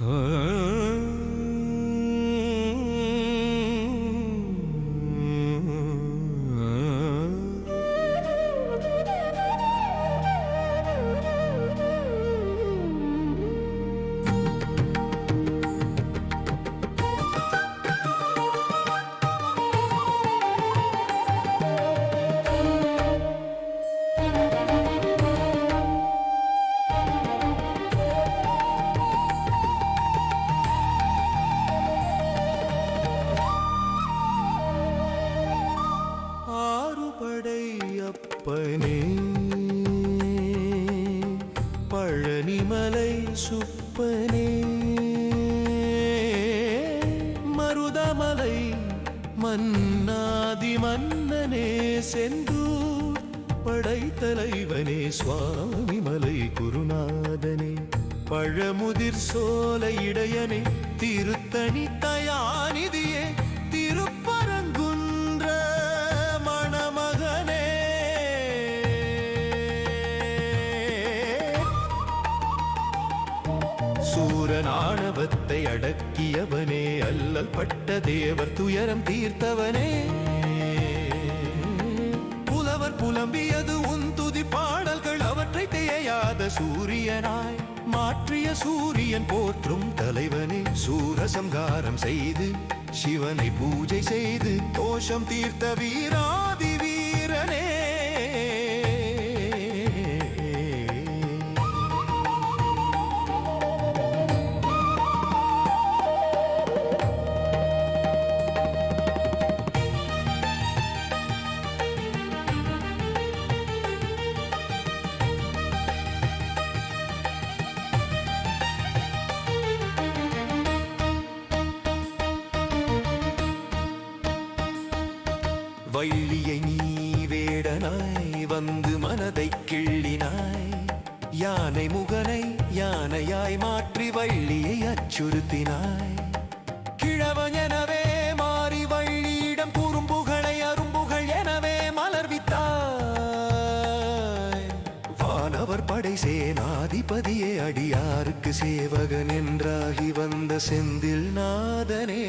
Uh... அப்பனே பழனிமலை சுப்பனே மருதமலை மன்னாதி மன்னனே செந்தூர் படைத்தலைவனே சுவாமிமலை குருநாதனே பழமுதிர் சோலை இடையனே திருத்தணி தயாநிதி சூரனாணவத்தை அடக்கியவனே அல்லல் பட்ட தேவர் துயரம் தீர்த்தவனே. புலவர் புலம்பியது உன் துதி பாடல்கள் அவற்றை தேயாத சூரியனாய் மாற்றிய சூரியன் போற்றும் தலைவனே. சூரசங்காரம் செய்து சிவனை பூஜை செய்து தோஷம் தீர்த்த வீராதி வள்ளியை நீ வேடனாய் வந்து மனதை கிள்ளினாய். யானை முகனை யானையாய் மாற்றி வள்ளியை அச்சுறுத்தினாய். கிழவன் எனவே மாறி வள்ளியிடம் குறும்புகளை அரும்புகள் எனவே மலர்வித்தாய் வானவர் படை சேனாதிபதியே அடியாருக்கு சேவகன் என்றாகி வந்த செந்தில் நாதனே.